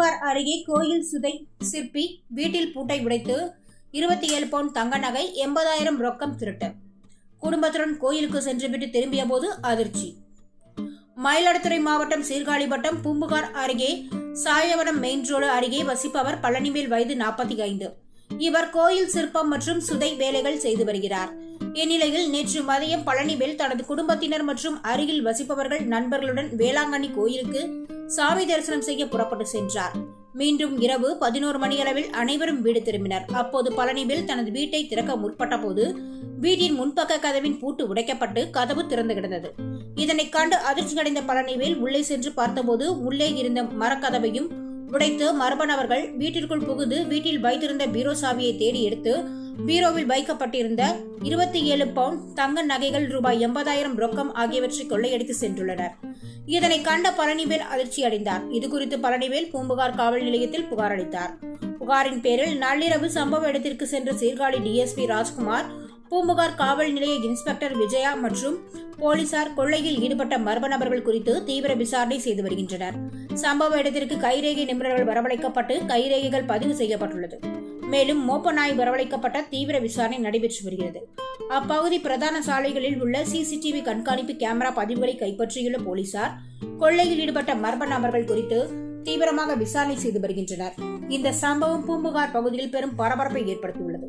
திருவார் அருகே கோயில் சுதை சிற்பி வீட்டில் பூட்டை உடைத்து இருபத்தி ஏழு பவுன் தங்க நகை எண்பதாயிரம் ரொக்கம் திருட்டு. குடும்பத்துடன் கோயிலுக்கு சென்றுவிட்டு திரும்பிய போது அதிர்ச்சி. மயிலாடுதுறை மாவட்டம் சீர்காழிவட்டம் பூம்புகார் அருகே சாயவனம் மெயின் ரோடு அருகே வசிப்பவர் பழனிவேல் வயது நாற்பத்தி ஐந்து. இவர் கோயில் சிற்பம் மற்றும் சுதை வேலைகள் செய்து வருகிறார். இந்நிலையில் நேற்று மதியம் பழனிவேல் தனது குடும்பத்தினர் மற்றும் அருகில் வசிப்பவர்கள் நண்பர்களுடன் வேளாங்கண்ணி கோயிலுக்கு சாமி தரிசனம் செய்ய புறப்பட்டு சென்றார். மீண்டும் இரவு பதினோரு மணியளவில் அனைவரும் வீடு திரும்பினர். அப்போது பழனிவேல் தனது வீட்டை திறக்க முற்பட்ட போது வீட்டின் முன்பக்க கதவின் பூட்டு உடைக்கப்பட்டு கதவு திறந்து கிடந்தது. இதனை கண்டு அதிர்ச்சி அடைந்த பழனிவேல் உள்ளே சென்று பார்த்தபோது உள்ளே இருந்த மரக்கதவையும் உடைத்து மர்ம வீட்டிற்குள் புகுந்து வீட்டில் வைத்திருந்த பீரோ சாவியை தேடி எடுத்து பீரோவில் வைக்கப்பட்டிருந்த இருபத்தி ஏழு பவுண்ட் தங்க நகைகள் ரூபாய் எண்பதாயிரம் ரொக்கம் ஆகியவற்றை கொள்ளையடித்து சென்றுள்ளனர். இதனை கண்ட பழனிவேல் அதிர்ச்சி அடைந்தார் இதுகுறித்து பழனிவேல் பூம்புகார் காவல் நிலையத்தில் புகார் அளித்தார். புகாரின் பேரில் நள்ளிரவு சம்பவ இடத்திற்கு சென்ற சீர்காழி டிஎஸ்பி ராஜ்குமார் பூம்புகார் காவல் நிலைய இன்ஸ்பெக்டர் விஜயா மற்றும் போலீசார் கொள்ளையில் ஈடுபட்ட மர்ம நபர்கள் குறித்து தீவிர விசாரணை செய்து வருகின்றனர். சம்பவ இடத்திற்கு கைரேகை நிபுணர்கள் வரவழைக்கப்பட்டு கைரேகைகள் பதிவு செய்யப்பட்டுள்ளது. மேலும் மோப்ப நாய் வரவழைக்கப்பட்ட தீவிர விசாரணை நடைபெற்று வருகிறது. அப்பகுதி பிரதான சாலைகளில் உள்ள சிசிடிவி கண்காணிப்பு கேமரா பதிவுகளை கைப்பற்றியுள்ள போலீசார் கொள்ளையில் ஈடுபட்ட மர்ம நபர்கள் குறித்து தீவிரமாக விசாரணை செய்து வருகின்றனர். இந்த சம்பவம் பூம்புகார் பகுதியில் பெரும் பரபரப்பை ஏற்படுத்தியுள்ளது.